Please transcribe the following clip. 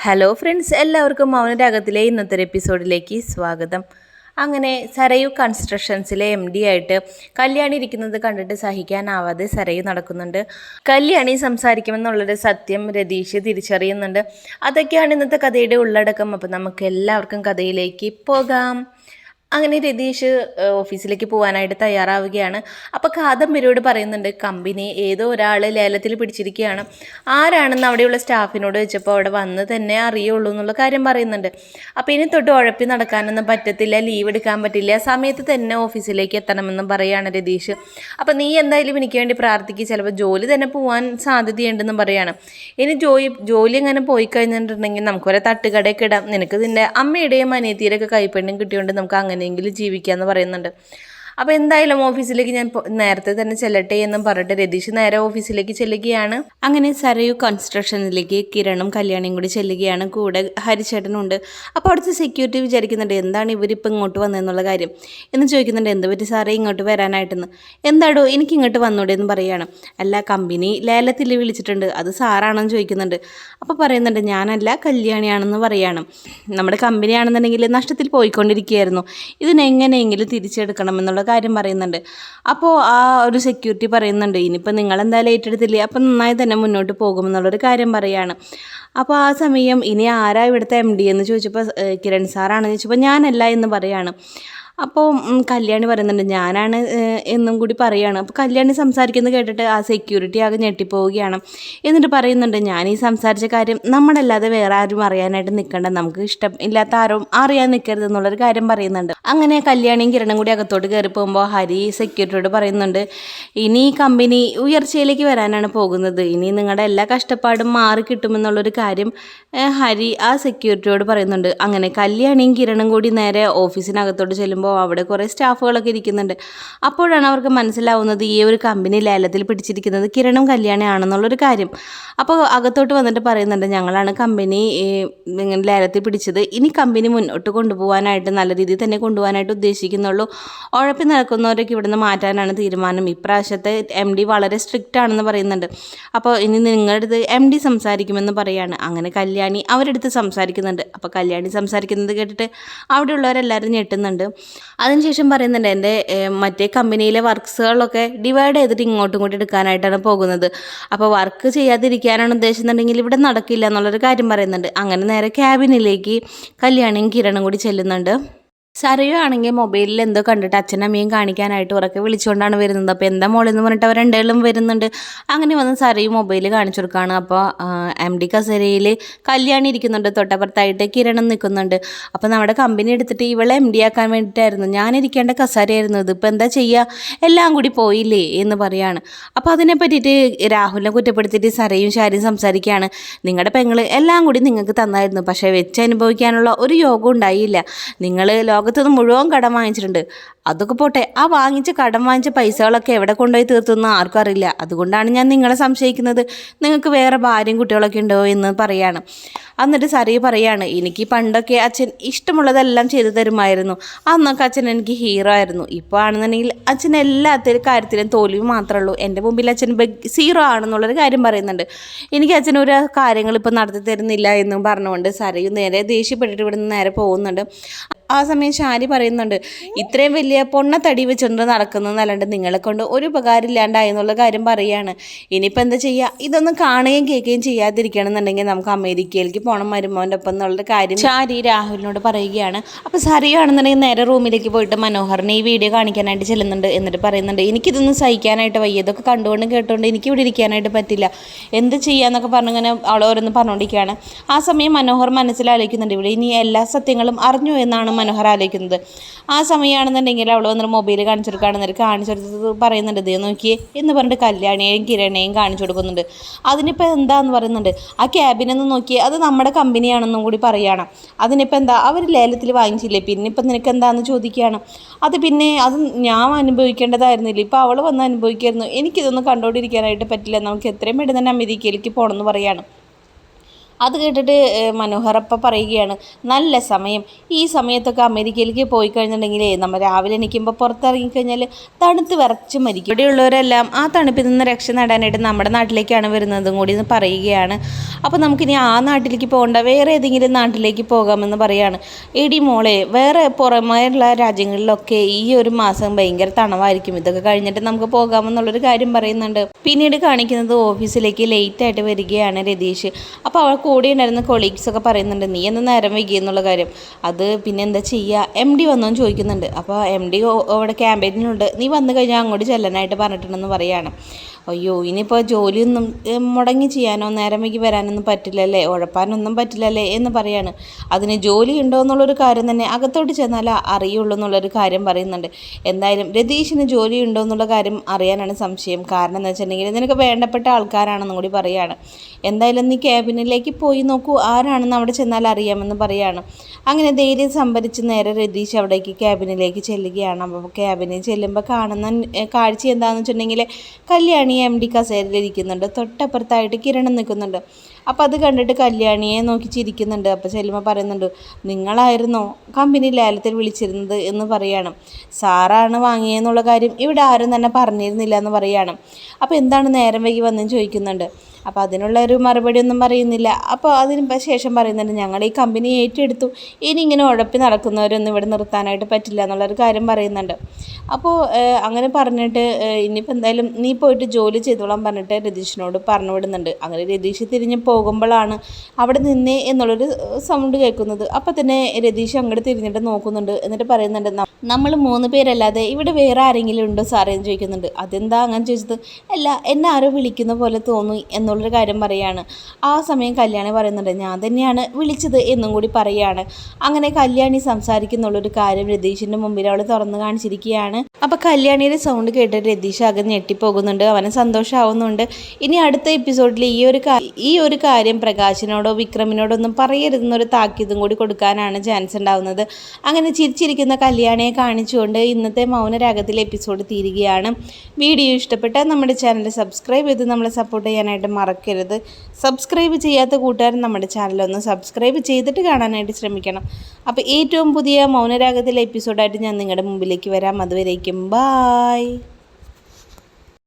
Hello friends എല്ലാവർക്കും മൗനരാഗത്തിലെ ഇന്നത്തെ എപ്പിസോഡിലേക്ക് സ്വാഗതം. അങ്ങനെ സരയു കൺസ്ട്രക്ഷൻസിലെ എം ഡി ആയിട്ട് കല്യാണി ഇരിക്കുന്നത് കണ്ടിട്ട് സഹിക്കാനാവാതെ സരയു നടക്കുന്നുണ്ട്. കല്യാണി സംസാരിക്കുമെന്നുള്ളൊരു സത്യം രതീഷ് തിരിച്ചറിയുന്നുണ്ട്. അതൊക്കെയാണ് ഇന്നത്തെ കഥയുടെ ഉള്ളടക്കം. അപ്പോൾ നമുക്ക് എല്ലാവർക്കും കഥയിലേക്ക് പോകാം. അങ്ങനെ രതീഷ് ഓഫീസിലേക്ക് പോകാനായിട്ട് തയ്യാറാവുകയാണ്. അപ്പോൾ കാദംബരിയോട് പറയുന്നുണ്ട് കമ്പനി ഏതോ ഒരാൾ ലേലത്തിൽ പിടിച്ചിരിക്കുകയാണ്. ആരാണെന്ന് അവിടെയുള്ള സ്റ്റാഫിനോട് വെച്ചപ്പോൾ അവിടെ വന്ന് തന്നെ അറിയുള്ളൂ എന്നുള്ള കാര്യം പറയുന്നുണ്ട്. അപ്പോൾ ഇനി തൊട്ട് ഉഴപ്പി നടക്കാനൊന്നും പറ്റത്തില്ല ലീവ് എടുക്കാൻ പറ്റില്ല. സമയത്ത് തന്നെ ഓഫീസിലേക്ക് എത്തണമെന്നും പറയുകയാണ് രതീഷ്. അപ്പോൾ നീ എന്തായാലും എനിക്ക് വേണ്ടി പ്രാർത്ഥിക്കുക ചിലപ്പോൾ ജോലി തന്നെ പോകാൻ സാധ്യതയുണ്ടെന്നും പറയുകയാണ് ഇനി ജോലി ജോലി എങ്ങനെ പോയി കഴിഞ്ഞിട്ടുണ്ടെങ്കിൽ നമുക്കൊരു തട്ടുകടയൊക്കെ ഇടാം. നിനക്ക് നിന്റെ അമ്മയുടെയും അനിയത്തിയുടെയൊക്കെ കൈപ്പണ്യം കിട്ടിയോണ്ട് നമുക്ക് അങ്ങനെയെങ്കിലും എന്ന് പറയുന്നുണ്ട്. അപ്പോൾ എന്തായാലും ഓഫീസിലേക്ക് ഞാൻ നേരത്തെ തന്നെ ചെല്ലട്ടെ എന്നും പറഞ്ഞിട്ട് രതീഷ് നേരെ ഓഫീസിലേക്ക് ചെല്ലുകയാണ്. അങ്ങനെ സരയു കൺസ്ട്രക്ഷനിലേക്ക് കിരണും കല്യാണിയും കൂടി ചെല്ലുകയാണ്. കൂടെ ഹരിച്ചേട്ടനുണ്ട് അപ്പോൾ അവിടുത്തെ സെക്യൂരിറ്റി വിചാരിക്കുന്നുണ്ട് എന്താണ് ഇവരിപ്പോൾ ഇങ്ങോട്ട് വന്നതെന്നുള്ള കാര്യം? എന്ന് ചോദിക്കുന്നുണ്ട് എന്ത് പറ്റി സാറേ ഇങ്ങോട്ട് വരാനായിട്ടെന്ന്? എന്താടോ എനിക്ക് ഇങ്ങോട്ട് വന്നൂടെ എന്ന് പറയുകയാണ് അല്ല കമ്പനി ലേലത്തിൽ വിളിച്ചിട്ടുണ്ട്. അത് സാറാണെന്ന് ചോദിക്കുന്നുണ്ട്. അപ്പോൾ പറയുന്നുണ്ട് ഞാനല്ല കല്യാണിയാണെന്ന് പറയാണ്. നമ്മുടെ കമ്പനി ആണെന്നുണ്ടെങ്കിൽ നഷ്ടത്തിൽ പോയിക്കൊണ്ടിരിക്കുകയായിരുന്നു. ഇതിനെങ്ങനെയെങ്കിലും തിരിച്ചെടുക്കണം എന്നുള്ള കാര്യം പറയുന്നുണ്ട്. അപ്പോൾ ആ ഒരു സെക്യൂരിറ്റി പറയുന്നുണ്ട് ഇനിയിപ്പോൾ നിങ്ങളെന്തായാലും ഏറ്റെടുത്തില്ലേ? അപ്പം നന്നായി തന്നെ മുന്നോട്ട് പോകുമെന്നുള്ളൊരു കാര്യം പറയുകയാണ് അപ്പോൾ ആ സമയം ഇനി ആരാ ഇവിടുത്തെ എം ഡി എന്ന് ചോദിച്ചപ്പോൾ കിരൺ സാറാണെന്ന് ചോദിച്ചപ്പോൾ ഞാനല്ല എന്ന് പറയാണ്. അപ്പോൾ കല്യാണി പറയുന്നുണ്ട് ഞാനാണ് എന്നും കൂടി പറയുകയാണ് അപ്പോൾ കല്യാണി സംസാരിക്കുന്നത് കേട്ടിട്ട് ആ സെക്യൂരിറ്റി ആകെ ഞെട്ടിപ്പോവുകയാണ്. എന്നിട്ട് പറയുന്നുണ്ട് ഞാൻ ഈ സംസാരിച്ച കാര്യം നമ്മളല്ലാതെ വേറെ ആരും അറിയാനായിട്ട് നിൽക്കണ്ട നമുക്ക് ഇഷ്ടം ഇല്ലാത്ത ആരും അറിയാൻ നിൽക്കരുത് എന്നുള്ളൊരു കാര്യം പറയുന്നുണ്ട്. അങ്ങനെ കല്യാണിയും കിരണും കൂടി അകത്തോട്ട് കയറി പോകുമ്പോൾ ഹരി സെക്യൂരിറ്റിയോട് പറയുന്നുണ്ട് ഇനി ഈ കമ്പനി ഉയർച്ചയിലേക്ക് വരാനാണ് പോകുന്നത്. ഇനി നിങ്ങളുടെ എല്ലാ കഷ്ടപ്പാടും മാറി കിട്ടുമെന്നുള്ളൊരു കാര്യം ഹരി ആ സെക്യൂരിറ്റിയോട് പറയുന്നുണ്ട്. അങ്ങനെ കല്യാണിയും കിരണും കൂടി നേരെ ഓഫീസിനകത്തോട്ട് ചെല്ലുമ്പോൾ അവിടെ കുറേ സ്റ്റാഫുകളൊക്കെ ഇരിക്കുന്നുണ്ട്. അപ്പോഴാണ് അവർക്ക് മനസ്സിലാവുന്നത് ഈ ഒരു കമ്പനി ലേലത്തിൽ പിടിച്ചിരിക്കുന്നത് കിരണും കല്യാണിയാണെന്നുള്ളൊരു കാര്യം. അപ്പോൾ അകത്തോട്ട് വന്നിട്ട് പറയുന്നുണ്ട് ഞങ്ങളാണ് കമ്പനി ഇങ്ങനെ ലേലത്തിൽ പിടിച്ചത്. ഇനി കമ്പനി മുന്നോട്ട് കൊണ്ടുപോകാനായിട്ട് നല്ല രീതിയിൽ തന്നെ കൊണ്ടുപോകാനായിട്ട് ഉദ്ദേശിക്കുന്നുള്ളൂ. ഉഴപ്പി നടക്കുന്നവരൊക്കെ ഇവിടുന്ന് മാറ്റാനാണ് തീരുമാനം. ഇപ്രാവശ്യത്തെ എം ഡി വളരെ സ്ട്രിക്റ്റ് ആണെന്ന് പറയുന്നുണ്ട്. അപ്പോൾ ഇനി നിങ്ങളുടെ എം ഡി സംസാരിക്കുമെന്ന് പറയാണ്. അങ്ങനെ കല്യാണി അവരെടുത്ത് സംസാരിക്കുന്നുണ്ട്. അപ്പോൾ കല്യാണി സംസാരിക്കുന്നത് കേട്ടിട്ട് അവിടെയുള്ളവരെല്ലാവരും ഞെട്ടുന്നുണ്ട്. അതിനുശേഷം പറയുന്നുണ്ട് എന്റെ മറ്റേ കമ്പനിയിലെ വർക്ക്സുകളൊക്കെ ഡിവൈഡ് ചെയ്തിട്ട് ഇങ്ങോട്ടും ഇങ്ങോട്ടും എടുക്കാനായിട്ടാണ് പോകുന്നത്. അപ്പോൾ വർക്ക് ചെയ്യാതിരിക്കാനാണ് ഉദ്ദേശിക്കുന്നുണ്ടെങ്കിൽ ഇവിടെ നടക്കില്ല എന്നുള്ളൊരു കാര്യം പറയുന്നുണ്ട്. അങ്ങനെ നേരെ ക്യാബിനിലേക്ക് കല്യാണിയും കിരണും കൂടി ചെല്ലുന്നുണ്ട്. സരയു ആണെങ്കിൽ മൊബൈലിൽ എന്തോ കണ്ടിട്ട് അച്ഛനമ്മയും കാണിക്കാനായിട്ട് ഉറക്കെ വിളിച്ചുകൊണ്ടാണ് വരുന്നത്. അപ്പോൾ എന്താ മോളെന്ന് പറഞ്ഞിട്ട് അവർ രണ്ടേളും വരുന്നുണ്ട്. അങ്ങനെ വന്ന് സരയു മൊബൈൽ കാണിച്ചു കൊടുക്കുകയാണ്. അപ്പോൾ എം ഡി കസേരയിൽ കല്യാണി ഇരിക്കുന്നുണ്ട്. തൊട്ടപ്പുറത്തായിട്ട് കിരണം നിൽക്കുന്നുണ്ട്. അപ്പോൾ നമ്മുടെ കമ്പനി എടുത്തിട്ട് ഇവളെ എം ഡി ആക്കാൻ വേണ്ടിയിട്ടായിരുന്നു. ഞാനിരിക്കേണ്ട കസേരയായിരുന്നു ഇത്. ഇപ്പോൾ എന്താ ചെയ്യുക? എല്ലാം കൂടി പോയില്ലേ എന്ന് പറയാണ്. അപ്പോൾ അതിനെ പറ്റിയിട്ട് രാഹുലിനെ കുറ്റപ്പെടുത്തിയിട്ട് സരയും ശാരിയും സംസാരിക്കുകയാണ്. നിങ്ങളുടെ പെങ്ങൾ എല്ലാം കൂടി നിങ്ങൾക്ക് തന്നായിരുന്നു. പക്ഷേ വെച്ച് അനുഭവിക്കാനുള്ള ഒരു യോഗം ഉണ്ടായില്ല. നിങ്ങൾ ലോകത്തുനിന്ന് മുഴുവൻ കടം വാങ്ങിച്ചിട്ടുണ്ട്. അതൊക്കെ പോട്ടെ ആ വാങ്ങിച്ച കടം വാങ്ങിച്ച പൈസകളൊക്കെ എവിടെ കൊണ്ടുപോയി തീർത്തെന്ന് ആർക്കും അറിയില്ല. അതുകൊണ്ടാണ് ഞാൻ നിങ്ങളെ സംശയിക്കുന്നത്. നിങ്ങൾക്ക് വേറെ ഭാര്യയും കുട്ടികളൊക്കെ ഉണ്ടോ എന്ന് പറയാണ്. എന്നിട്ട് സരി പറയാണ് എനിക്ക് പണ്ടൊക്കെ അച്ഛൻ ഇഷ്ടമുള്ളതെല്ലാം ചെയ്തു തരുമായിരുന്നു. അന്നൊക്കെ അച്ഛൻ എനിക്ക് ഹീറോ ആയിരുന്നു. ഇപ്പോൾ ആണെന്നുണ്ടെങ്കിൽ അച്ഛൻ എല്ലാത്തിലും കാര്യത്തിലും തോൽവി മാത്രമേ ഉള്ളൂ. എന്റെ മുമ്പിൽ അച്ഛൻ സീറോ ആണെന്നുള്ളൊരു കാര്യം പറയുന്നുണ്ട്. എനിക്ക് അച്ഛൻ ഒരു കാര്യങ്ങൾ ഇപ്പോൾ നടത്തി തരുന്നില്ല എന്നും പറഞ്ഞുകൊണ്ട് സരയു നേരെ ദേഷ്യപ്പെട്ടിട്ട് ഇവിടുന്ന് നേരെ പോകുന്നുണ്ട്. ആ സമയം ശാരി പറയുന്നുണ്ട് ഇത്രയും വലിയ പൊണ്ണ തടി വെച്ചുകൊണ്ട് നടക്കുന്നതല്ലാണ്ട് നിങ്ങളെ കൊണ്ട് ഒരു ഉപകാരമില്ലാണ്ടായി എന്നുള്ള കാര്യം പറയുകയാണ് ഇനിയിപ്പോൾ എന്താ ചെയ്യുക ഇതൊന്നും കാണുകയും കേൾക്കുകയും ചെയ്യാതിരിക്കണം എന്നുണ്ടെങ്കിൽ നമുക്ക് അമേരിക്കയിലേക്ക് പോകണം മരുമോന്റെ ഒപ്പം എന്നുള്ള കാര്യം ശാരി രാഹുലിനോട് പറയുകയാണ്. അപ്പോൾ സറിയാണെന്നുണ്ടെങ്കിൽ നേരെ റൂമിലേക്ക് പോയിട്ട് മനോഹറിനെ ഈ വീഡിയോ കാണിക്കാനായിട്ട് ചെല്ലുന്നുണ്ട് എന്നിട്ട് പറയുന്നുണ്ട് എനിക്കിതൊന്നും സഹിക്കാനായിട്ട് വയ്യ. ഇതൊക്കെ കണ്ടുകൊണ്ടും കേട്ടുകൊണ്ട് എനിക്ക് ഇവിടെ ഇരിക്കാനായിട്ട് പറ്റില്ല. എന്ത് ചെയ്യാന്നൊക്കെ പറഞ്ഞിങ്ങനെ അവൾ ഓരോന്ന് പറഞ്ഞുകൊണ്ടിരിക്കുകയാണ് ആ സമയം മനോഹർ മനസ്സിലാലോചിക്കുന്നുണ്ട് ഇവിടെ ഇനി എല്ലാ സത്യങ്ങളും അറിഞ്ഞു എന്നാണ് മനോഹർ ആലോചിക്കുന്നത്. ആ സമയമാണെന്നുണ്ടെങ്കിൽ അവൾ വന്നിട്ട് മൊബൈൽ കാണിച്ചു കൊടുക്കുകയാണെന്നിട്ട് കാണിച്ചു കൊടുത്തത് പറയുന്നുണ്ട്. ഇതേ നോക്കിയേ എന്ന് പറഞ്ഞിട്ട് കല്യാണിയെയും കിരണയെയും കാണിച്ചു കൊടുക്കുന്നുണ്ട്. അതിനിപ്പോൾ എന്താന്ന് പറയുന്നുണ്ട്? ആ ക്യാബിനൊന്ന് നോക്കിയേ അത് നമ്മുടെ കമ്പനിയാണെന്നും കൂടി പറയുകയാണ് അതിനിപ്പോൾ എന്താ? അവർ ലേലത്തിൽ വാങ്ങിച്ചില്ലേ? പിന്നെ ഇപ്പം നിനക്ക് എന്താണെന്ന് ചോദിക്കുകയാണ്. അത് പിന്നെ അത് ഞാൻ അനുഭവിക്കേണ്ടതായിരുന്നില്ല. ഇപ്പോൾ അവൾ വന്ന് അനുഭവിക്കായിരുന്നു. എനിക്കിതൊന്നും കണ്ടുകൊണ്ടിരിക്കാനായിട്ട് പറ്റില്ല. നമുക്ക് എത്രയും പെട്ടെന്ന് തന്നെ അമേരിക്കയിലേക്ക് പോകണമെന്ന് പറയാണ്. അത് കേട്ടിട്ട് മനോഹറപ്പ പറയുകയാണ് നല്ല സമയം. ഈ സമയത്തൊക്കെ അമേരിക്കയിലേക്ക് പോയി കഴിഞ്ഞിട്ടുണ്ടെങ്കിൽ നമ്മൾ രാവിലെ എണീക്കുമ്പോൾ പുറത്തിറങ്ങിക്കഴിഞ്ഞാൽ തണുത്ത് വിറച്ച് മരിക്കും. ഇവിടെയുള്ളവരെല്ലാം ആ തണുപ്പിൽ നിന്ന് രക്ഷ നേടാനായിട്ട് നമ്മുടെ നാട്ടിലേക്കാണ് വരുന്നതും കൂടി എന്ന് പറയുകയാണ്. അപ്പോൾ നമുക്കിനി ആ നാട്ടിലേക്ക് പോകണ്ട വേറെ ഏതെങ്കിലും നാട്ടിലേക്ക് പോകാമെന്ന് പറയാണ്. എടി മോളെ വേറെ പുറമേയുള്ള രാജ്യങ്ങളിലൊക്കെ ഈ ഒരു മാസം ഭയങ്കര തണവായിരിക്കും. ഇതൊക്കെ കഴിഞ്ഞിട്ട് നമുക്ക് പോകാമെന്നുള്ളൊരു കാര്യം പറയുന്നുണ്ട്. പിന്നീട് കാണിക്കുന്നത് ഓഫീസിലേക്ക് ലേറ്റായിട്ട് വരികയാണ് രതീഷ്. അപ്പോൾ അവൾ കൂടെ ഉണ്ടായിരുന്ന കൊളീഗ്സ് ഒക്കെ പറയുന്നുണ്ട് നീ എന്ന് നേരം വൈകി? എന്നുള്ള കാര്യം. അത് പിന്നെ എന്താ ചെയ്യുക എം ഡി വന്നോന്ന് ചോദിക്കുന്നുണ്ട്. അപ്പോൾ എം ഡി അവിടെ ക്യാമ്പയിനുണ്ട് നീ വന്നു കഴിഞ്ഞാൽ അങ്ങോട്ട് ചെല്ലാനായിട്ട് പറഞ്ഞിട്ടുണ്ടെന്ന് പറയാണ്. അയ്യോ ഇനിയിപ്പോൾ ജോലിയൊന്നും മുടങ്ങി ചെയ്യാനോ നേരം വൈകി വരാനൊന്നും പറ്റില്ലല്ലേ ഉഴപ്പാനൊന്നും പറ്റില്ലല്ലേ എന്ന് പറയാണ്. അതിന് ജോലി ഉണ്ടോ എന്നുള്ളൊരു കാര്യം തന്നെ അകത്തോട്ട് ചെന്നാലേ അറിയുള്ളൂ എന്നുള്ളൊരു കാര്യം പറയുന്നുണ്ട്. എന്തായാലും രതീഷിന് ജോലി ഉണ്ടോ എന്നുള്ള കാര്യം അറിയാനാണ് സംശയം. കാരണം എന്ന് വെച്ചിട്ടുണ്ടെങ്കിൽ നിനക്ക് വേണ്ടപ്പെട്ട ആൾക്കാരാണെന്നും കൂടി പറയാണ്. എന്തായാലും നീ ക്യാബിനിലേക്ക് പോയി നോക്കൂ ആരാണെന്ന് അവിടെ ചെന്നാൽ അറിയാമെന്ന് പറയാണ്. അങ്ങനെ ധൈര്യം സംഭരിച്ച് നേരെ രതീഷ് അവിടേക്ക് ക്യാബിനിലേക്ക് ചെല്ലുകയാണ്. അപ്പോൾ ക്യാബിനിൽ ചെല്ലുമ്പോൾ കാണുന്ന കാഴ്ച എന്താണെന്ന് വെച്ചിട്ടുണ്ടെങ്കിൽ കല്യാണി എം ഡി കസേരയിലിരിക്കുന്നുണ്ട് തൊട്ടപ്പുറത്തായിട്ട് കിരണം നിൽക്കുന്നുണ്ട്. അപ്പോൾ അത് കണ്ടിട്ട് കല്യാണിയെ നോക്കി ചിരിക്കുന്നുണ്ട്. അപ്പോൾ ചെല്ലുമ്പോൾ പറയുന്നുണ്ട് നിങ്ങളായിരുന്നോ കമ്പനി ലേലത്തിൽ വിളിച്ചിരുന്നത്? എന്ന് പറയാണ്. സാറാണ് വാങ്ങിയെന്നുള്ള കാര്യം ഇവിടെ ആരും തന്നെ പറഞ്ഞിരുന്നില്ല എന്ന് പറയാണ്. അപ്പോൾ എന്താണ് നേരം വൈകി വന്നെന്ന് ചോദിക്കുന്നുണ്ട്. അപ്പോൾ അതിനുള്ള ഒരു മറുപടി ഒന്നും പറയുന്നില്ല. അപ്പോൾ അതിന് ശേഷം പറയുന്നുണ്ട് ഞങ്ങൾ ഈ കമ്പനി ഏറ്റെടുത്തു. ഇനി ഇങ്ങനെ ഉഴപ്പി നടക്കുന്നവരൊന്നും ഇവിടെ നിർത്താനായിട്ട് പറ്റില്ല എന്നുള്ളൊരു കാര്യം പറയുന്നുണ്ട്. അപ്പോൾ അങ്ങനെ പറഞ്ഞിട്ട് ഇനിയിപ്പോൾ എന്തായാലും നീ പോയിട്ട് ജോലി ചെയ്തോളാം പറഞ്ഞിട്ട് രതീഷിനോട് പറഞ്ഞു വിടുന്നുണ്ട്. അങ്ങനെ രതീഷ് തിരിഞ്ഞ് പോകുമ്പോഴാണ് അവിടെ നിന്നേ എന്നുള്ളൊരു സൗണ്ട് കേൾക്കുന്നത്. അപ്പോൾ തന്നെ രതീഷ് അങ്ങോട്ട് തിരിഞ്ഞിട്ട് നോക്കുന്നുണ്ട്. എന്നിട്ട് പറയുന്നുണ്ട് നമ്മൾ മൂന്ന് പേരല്ലാതെ ഇവിടെ വേറെ ആരെങ്കിലും ഉണ്ടോ സാറേ? എന്ന് ചോദിക്കുന്നുണ്ട്. അതെന്താ അങ്ങനെ ചോദിച്ചത്? അല്ല എന്നെ ആരോ വിളിക്കുന്ന പോലെ തോന്നി എന്നുള്ളൊരു കാര്യം പറയുകയാണ് ആ സമയം കല്യാണി പറയുന്നുണ്ട് ഞാൻ തന്നെയാണ് വിളിച്ചത് എന്നും കൂടി പറയുകയാണ് അങ്ങനെ കല്യാണി സംസാരിക്കുന്നുള്ളൊരു കാര്യം രതീഷിന്റെ മുമ്പിൽ അവൾ തുറന്നു കാണിച്ചിരിക്കുകയാണ്. അപ്പോൾ കല്യാണിയുടെ സൗണ്ട് കേട്ട് രതീഷ് അകം ഞെട്ടിപ്പോകുന്നുണ്ട് അവന് സന്തോഷമാവുന്നുണ്ട് ഇനി അടുത്ത എപ്പിസോഡിൽ ഈ ഒരു ഈ ഒരു കാര്യം പ്രകാശിനോടോ വിക്രമിനോടോ ഒന്നും പറയരുതെന്നൊരു താക്കീതും കൂടി കൊടുക്കാനാണ് ചാൻസ് ഉണ്ടാവുന്നത്. അങ്ങനെ ചിരിച്ചിരിക്കുന്ന കല്യാണിയെ കാണിച്ചുകൊണ്ട് ഇന്നത്തെ മൗനരാഗത്തിലെ എപ്പിസോഡ് തീരുകയാണ്. വീഡിയോ ഇഷ്ടപ്പെട്ടാൽ നമ്മുടെ ചാനൽ സബ്സ്ക്രൈബ് ചെയ്ത് നമ്മളെ സപ്പോർട്ട് ചെയ്യാനായിട്ട് മറക്കരുത്. സബ്സ്ക്രൈബ് ചെയ്യാത്ത കൂട്ടുകാരൻ നമ്മുടെ ചാനലൊന്ന് സബ്സ്ക്രൈബ് ചെയ്തിട്ട് കാണാനായിട്ട് ശ്രമിക്കണം. അപ്പോൾ ഏറ്റവും പുതിയ മൗനരാഗത്തിലെ എപ്പിസോഡായിട്ട് ഞാൻ നിങ്ങളുടെ മുമ്പിലേക്ക് വരാം. അതുവരേക്കും ബായ്